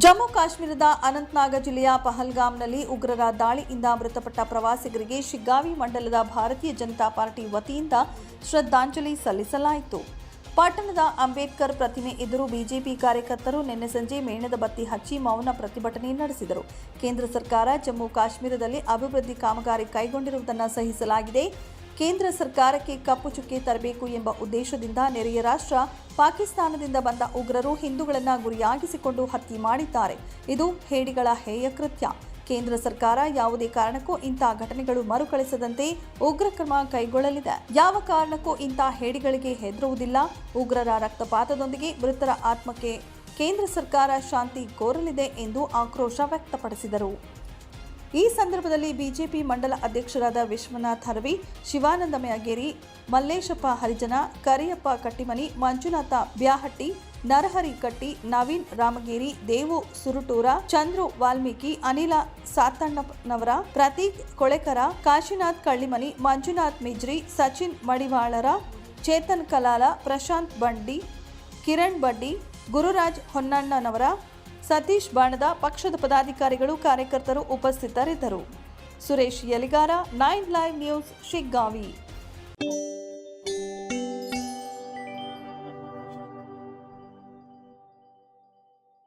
ಜಮ್ಮು ಕಾಶ್ಮೀರದ ಅನಂತನಾಗ ಜಿಲ್ಲೆಯ ಪಹಲ್ಗಾಮ್ನಲ್ಲಿ ಉಗ್ರರ ದಾಳಿಯಿಂದ ಮೃತಪಟ್ಟ ಪ್ರವಾಸಿಗರಿಗೆ ಶಿಗ್ಗಾವಿ ಮಂಡಲದ ಭಾರತೀಯ ಜನತಾ ಪಾರ್ಟಿ ವತಿಯಿಂದ ಶ್ರದ್ಧಾಂಜಲಿ ಸಲ್ಲಿಸಲಾಯಿತು. ಪಟ್ಟಣದ ಅಂಬೇಡ್ಕರ್ ಪ್ರತಿಮೆ ಎದುರು ಬಿಜೆಪಿ ಕಾರ್ಯಕರ್ತರು ನಿನ್ನೆ ಸಂಜೆ ಮೇಣದ ಬತ್ತಿ ಹಚ್ಚಿ ಮೌನ ಪ್ರತಿಭಟನೆ ನಡೆಸಿದರು. ಕೇಂದ್ರ ಸರ್ಕಾರ ಜಮ್ಮು ಕಾಶ್ಮೀರದಲ್ಲಿ ಅಭಿವೃದ್ಧಿ ಕಾಮಗಾರಿ ಕೈಗೊಂಡಿರುವುದನ್ನು ಸಹಿಸಲಾಗಿದೆ. ಕೇಂದ್ರ ಸರ್ಕಾರಕ್ಕೆ ಕಪ್ಪು ಚುಕ್ಕೆ ತರಬೇಕು ಎಂಬ ಉದ್ದೇಶದಿಂದ ನೆರೆಯ ರಾಷ್ಟ್ರ ಪಾಕಿಸ್ತಾನದಿಂದ ಬಂದ ಉಗ್ರರು ಹಿಂದೂಗಳನ್ನು ಗುರಿಯಾಗಿಸಿಕೊಂಡು ಹತ್ಯೆ ಮಾಡಿದ್ದಾರೆ. ಇದು ಹೇಡಿಗಳ ಹೇಯ ಕೃತ್ಯ. ಕೇಂದ್ರ ಸರ್ಕಾರ ಯಾವುದೇ ಕಾರಣಕ್ಕೂ ಇಂಥ ಘಟನೆಗಳು ಮರುಕಳಿಸದಂತೆ ಉಗ್ರ ಕ್ರಮ ಕೈಗೊಳ್ಳಲಿದೆ. ಯಾವ ಕಾರಣಕ್ಕೂ ಇಂಥ ಹೇಡಿಗಳಿಗೆ ಹೆದರುವುದಿಲ್ಲ. ಉಗ್ರರ ರಕ್ತಪಾತದೊಂದಿಗೆ ಮೃತರ ಆತ್ಮಕ್ಕೆ ಕೇಂದ್ರ ಸರ್ಕಾರ ಶಾಂತಿ ಕೋರಲಿದೆ ಎಂದು ಆಕ್ರೋಶ ವ್ಯಕ್ತಪಡಿಸಿದರು. ಈ ಸಂದರ್ಭದಲ್ಲಿ ಬಿಜೆಪಿ ಮಂಡಲ ಅಧ್ಯಕ್ಷರಾದ ವಿಶ್ವನಾಥ್ ಹರವಿ, ಶಿವಾನಂದ ಮ್ಯಾಗೇರಿ, ಮಲ್ಲೇಶಪ್ಪ ಹರಿಜನ, ಕರಿಯಪ್ಪ ಕಟ್ಟಿಮನಿ, ಮಂಜುನಾಥ ಬ್ಯಾಹಟ್ಟಿ, ನರಹರಿ ಕಟ್ಟಿ, ನವೀನ್ ರಾಮಗಿರಿ, ದೇವು ಸುರುಟೂರ, ಚಂದ್ರು ವಾಲ್ಮೀಕಿ, ಅನಿಲ ಸಾತಣ್ಣನವರ, ಪ್ರತೀಕ್ ಕೊಳೆಕರ, ಕಾಶಿನಾಥ್ ಕಳ್ಳಿಮನಿ, ಮಂಜುನಾಥ್ ಮಿಜ್ರಿ, ಸಚಿನ್ ಮಡಿವಾಳರ, ಚೇತನ್ ಕಲಾಲ, ಪ್ರಶಾಂತ್ ಬಂಡಿ, ಕಿರಣ್ ಬಡ್ಡಿ ಗುರುರಾಜ್ ಹೊನ್ನಣ್ಣನವರ ಸತೀಶ್ ಬಾಣದ ಪಕ್ಷದ ಪದಾಧಿಕಾರಿಗಳು ಕಾರ್ಯಕರ್ತರು ಉಪಸ್ಥಿತರಿದ್ದರು. Suresh Yaligar nine live news Shiggavi.